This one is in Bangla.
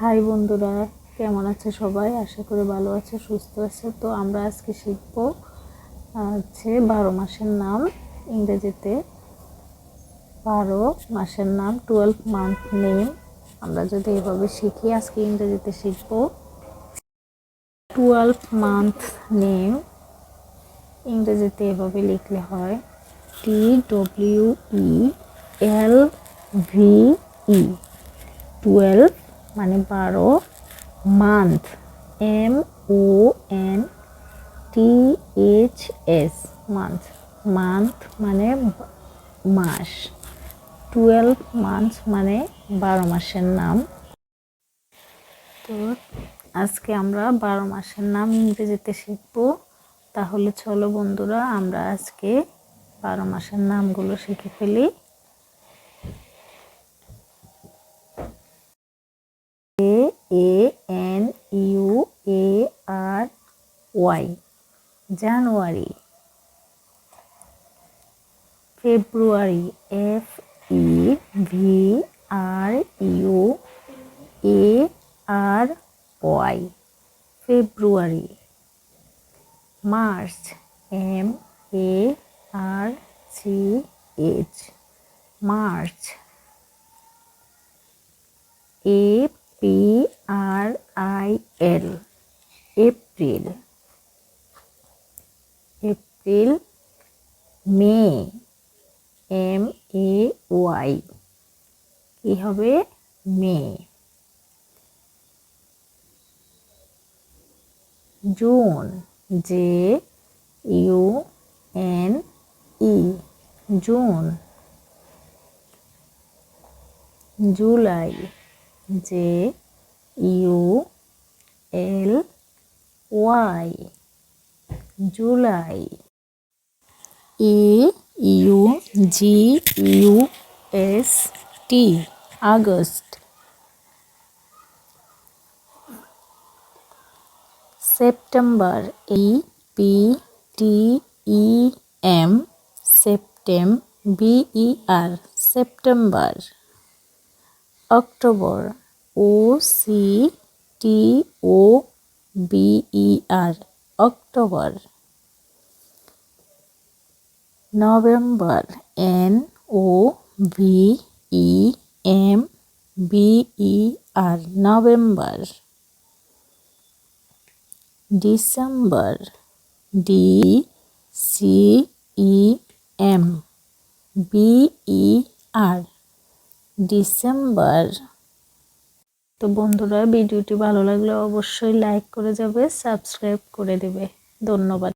হাই বন্ধুরা, কেমন আছে সবাই? আশা করি ভালো আছে, সুস্থ আছে। তো আমরা আজকে শিখব হচ্ছে বারো মাসের নাম ইংরেজিতে। বারো মাসের নাম টুয়েলভ মান্থ নেম আমরা যদি এভাবে শিখি, আজকে ইংরেজিতে শিখব। টুয়েলভ মান্থ নেম ইংরেজিতে এভাবে লিখলে হয় T W E L V E twelve মানে বারো month M O N T H S month month মানে মাস টুয়েলভ মান্থ মানে বারো মাসের নাম। তো আজকে আমরা বারো মাসের নাম ইংরেজিতে শিখব। তাহলে চলো বন্ধুরা, আমরা আজকে বারো মাসের নামগুলো শিখে ফেলি A A N U A R Y January, February F E B R U A R Y February, March M A R C H March A P R I L April April May M A Y কি হবে? May June J U N E June July J U L Y July A U G U S T August September E P T E M সেপ্টেম B E R September October O C T O B E R October November N O V E M B E R November December D C E M B E R December তো বন্ধুরা, ভিডিওটি ভালো লাগলে অবশ্যই লাইক করে যাবে সাবস্ক্রাইব করে দেবে। ধন্যবাদ।